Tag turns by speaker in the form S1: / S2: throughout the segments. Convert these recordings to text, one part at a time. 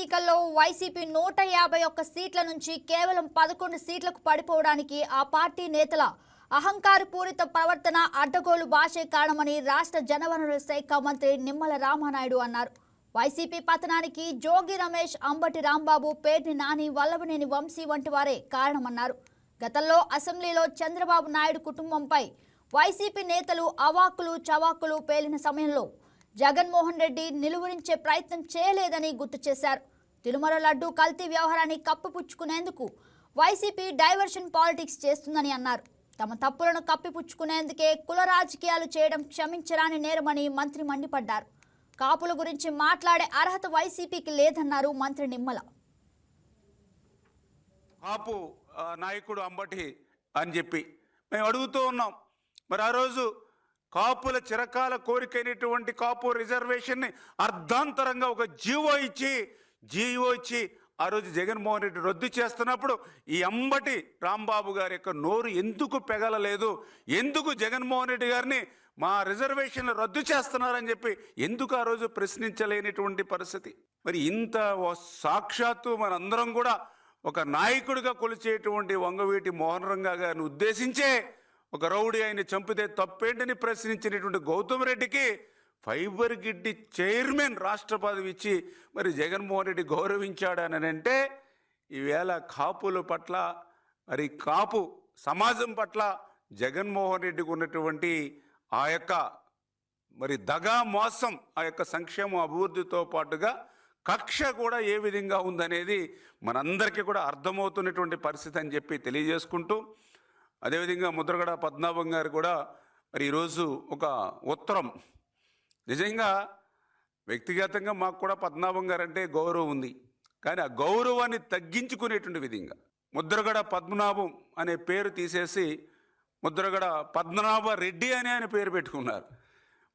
S1: ఎన్నికల్లో వైసీపీ నూట యాభై ఒక్క సీట్ల నుంచి కేవలం పదకొండు సీట్లకు పడిపోవడానికి ఆ పార్టీ నేతల అహంకారపూరిత ప్రవర్తన అడ్డగోలు భాషే కారణమని రాష్ట్ర జనవనరుల శాఖ మంత్రి నిమ్మల రామానాయుడు అన్నారు. వైసీపీ పతనానికి జోగి రమేష్ అంబటి రాంబాబు పేర్ని నాని వల్లభనేని వంశీ వంటి వారే కారణమన్నారు. గతంలో అసెంబ్లీలో చంద్రబాబు నాయుడు కుటుంబంపై వైసీపీ నేతలు అవాకులు చవాకులు పేలిన సమయంలో జగన్మోహన్ రెడ్డి నిలువరించే ప్రయత్నం చేయలేదని గుర్తు చేశారు. తిరుమల లడ్డు కల్తీ వ్యవహారాన్ని కప్పిపుచ్చుకునేందుకు వైసీపీ డైవర్షన్ పాలిటిక్స్ చేస్తుందని అన్నారు. తమ తప్పులను కప్పిపుచ్చుకునేందుకే కుల రాజకీయాలు చేయడం క్షమించరాని నేరమని మంత్రి మండిపడ్డారు. కాపుల గురించి మాట్లాడే అర్హత వైసీపీకి లేదన్నారు మంత్రి నిమ్మల.
S2: కాపు నాయకుడు అంబటి అని చెప్పి మేము అడుగుతూ ఉన్నాం. మరి ఆ రోజు కాపుల చిరకాల కోరికైనటువంటి కాపు రిజర్వేషన్ని అర్ధాంతరంగా ఒక జీవో ఇచ్చి జీవో ఇచ్చి ఆ రోజు జగన్మోహన్ రెడ్డి రద్దు చేస్తున్నప్పుడు ఈ అంబటి రాంబాబు గారి యొక్క నోరు ఎందుకు పెగలలేదు? ఎందుకు జగన్మోహన్ రెడ్డి గారిని మా రిజర్వేషన్లు రద్దు చేస్తున్నారని చెప్పి ఎందుకు ఆ రోజు ప్రశ్నించలేనిటువంటి పరిస్థితి? మరి ఇంత సాక్షాత్తు మనందరం కూడా ఒక నాయకుడిగా కొలిచేటువంటి వంగవీటి మోహన్ రంగా గారిని ఉద్దేశించే ఒక రౌడీ ఆయన చంపితే తప్పేంటని ప్రశ్నించినటువంటి గౌతమ్ రెడ్డికి ఫైబర్ గిడ్డి చైర్మన్ రాష్ట్ర పదవి ఇచ్చి మరి జగన్మోహన్ రెడ్డి గౌరవించాడని అంటే ఈవేళ కాపుల పట్ల మరి కాపు సమాజం పట్ల జగన్మోహన్ రెడ్డికి ఉన్నటువంటి ఆ యొక్క మరి దగా మోసం ఆ యొక్క సంక్షేమ అభివృద్ధితో పాటుగా కక్ష కూడా ఏ విధంగా ఉందనేది మనందరికీ కూడా అర్థమవుతున్నటువంటి పరిస్థితి అని చెప్పి తెలియజేసుకుంటూ అదేవిధంగా ముద్రగడ పద్మనాభం గారు కూడా మరి ఈరోజు ఒక ఉత్తరం నిజంగా వ్యక్తిగతంగా మాకు కూడా పద్మనాభం గారు అంటే గౌరవం ఉంది. కానీ ఆ గౌరవాన్ని తగ్గించుకునేటువంటి విధంగా ముద్రగడ పద్మనాభం అనే పేరు తీసేసి ముద్రగడ పద్మనాభ రెడ్డి అని ఆయన పేరు పెట్టుకున్నారు.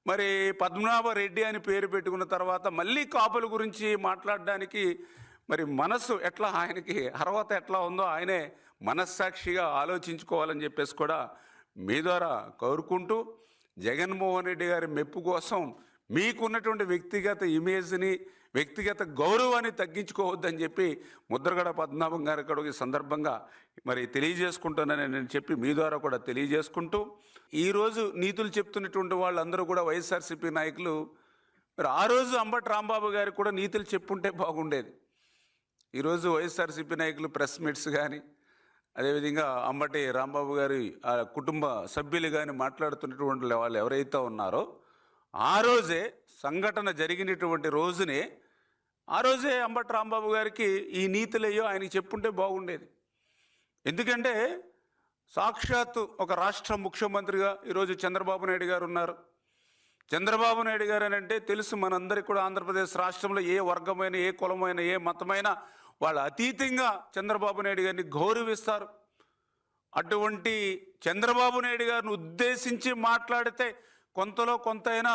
S2: మరి పద్మనాభ రెడ్డి అని పేరు పెట్టుకున్న తర్వాత మళ్ళీ కాపుల గురించి మాట్లాడడానికి మరి మనస్సు ఎట్లా ఆయనకి అర్హత ఎట్లా ఉందో ఆయనే మనస్సాక్షిగా ఆలోచించుకోవాలని చెప్పేసి కూడా మీ ద్వారా కోరుకుంటూ జగన్మోహన్ రెడ్డి గారి మెప్పు కోసం మీకున్నటువంటి వ్యక్తిగత ఇమేజ్ని వ్యక్తిగత గౌరవాన్ని తగ్గించుకోవద్దని చెప్పి ముద్రగడ పద్మనాభం గారి కూడా ఈ సందర్భంగా మరి తెలియజేసుకుంటానని నేను చెప్పి మీ ద్వారా కూడా తెలియజేసుకుంటూ ఈరోజు నీతులు చెప్తున్నటువంటి వాళ్ళందరూ కూడా వైఎస్ఆర్సీపీ నాయకులు మరి ఆ రోజు అంబటి రాంబాబు గారికి కూడా నీతులు చెప్పుంటే బాగుండేది. ఈరోజు వైఎస్ఆర్సీపీ నాయకులు ప్రెస్ మీట్స్ కానీ అదేవిధంగా అంబటి రాంబాబు గారి ఆ కుటుంబ సభ్యులు కానీ మాట్లాడుతున్నటువంటి వాళ్ళు ఎవరైతే ఉన్నారో ఆ రోజే సంఘటన జరిగినటువంటి రోజునే ఆ రోజే అంబటి రాంబాబు గారికి ఈ నీతులయ్యో ఆయనకి చెప్పుంటే బాగుండేది. ఎందుకంటే సాక్షాత్తు ఒక రాష్ట్ర ముఖ్యమంత్రిగా ఈరోజు చంద్రబాబు నాయుడు గారు ఉన్నారు. చంద్రబాబు నాయుడు గారు అని అంటే తెలుసు మనందరికీ కూడా ఆంధ్రప్రదేశ్ రాష్ట్రంలో ఏ వర్గమైన ఏ కులమైన ఏ మతమైన వాళ్ళు అతీతంగా చంద్రబాబు నాయుడు గారిని గౌరవిస్తారు. అటువంటి చంద్రబాబు నాయుడు గారిని ఉద్దేశించి మాట్లాడితే కొంతలో కొంతైనా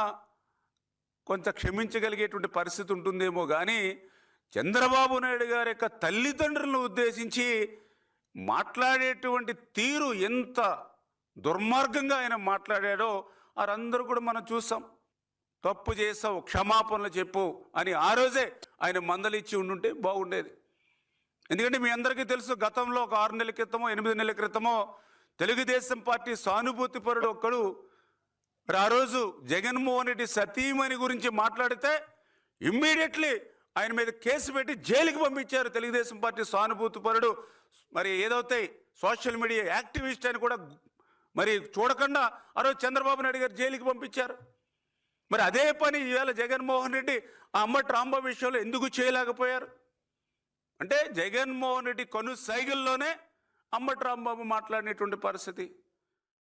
S2: కొంత క్షమించగలిగేటువంటి పరిస్థితి ఉంటుందేమో కానీ చంద్రబాబు నాయుడు గారి యొక్క తల్లిదండ్రులను ఉద్దేశించి మాట్లాడేటువంటి తీరు ఎంత దుర్మార్గంగా ఆయన మాట్లాడాడో వారందరూ కూడా మనం చూసాం తప్పు చేసావు క్షమాపణలు చెప్పు అని ఆ రోజే ఆయన మందలిచ్చి ఉండుంటే బాగుండేది. ఎందుకంటే మీ అందరికీ తెలుసు గతంలో ఒక ఆరు నెలల క్రితమో ఎనిమిది నెలల క్రితమో తెలుగుదేశం పార్టీ సానుభూతి పరుడు ఒక్కడు మరి ఆ రోజు జగన్మోహన్ రెడ్డి సతీమణి గురించి మాట్లాడితే ఇమ్మీడియట్లీ ఆయన మీద కేసు పెట్టి జైలుకి పంపించారు తెలుగుదేశం పార్టీ సానుభూతి పరుడు మరి ఏదవుతాయి సోషల్ మీడియా యాక్టివిస్ట్ అని కూడా మరి చూడకుండా ఆ రోజు చంద్రబాబు నాయుడు గారు జైలుకి పంపించారు. మరి అదే పని ఈవేళ జగన్మోహన్ రెడ్డి ఆ అమ్మటి రాంబాబు విషయంలో ఎందుకు చేయలేకపోయారు? అంటే జగన్మోహన్ రెడ్డి కను సైగల్లోనే అమ్మటి రాంబాబు మాట్లాడినటువంటి పరిస్థితి.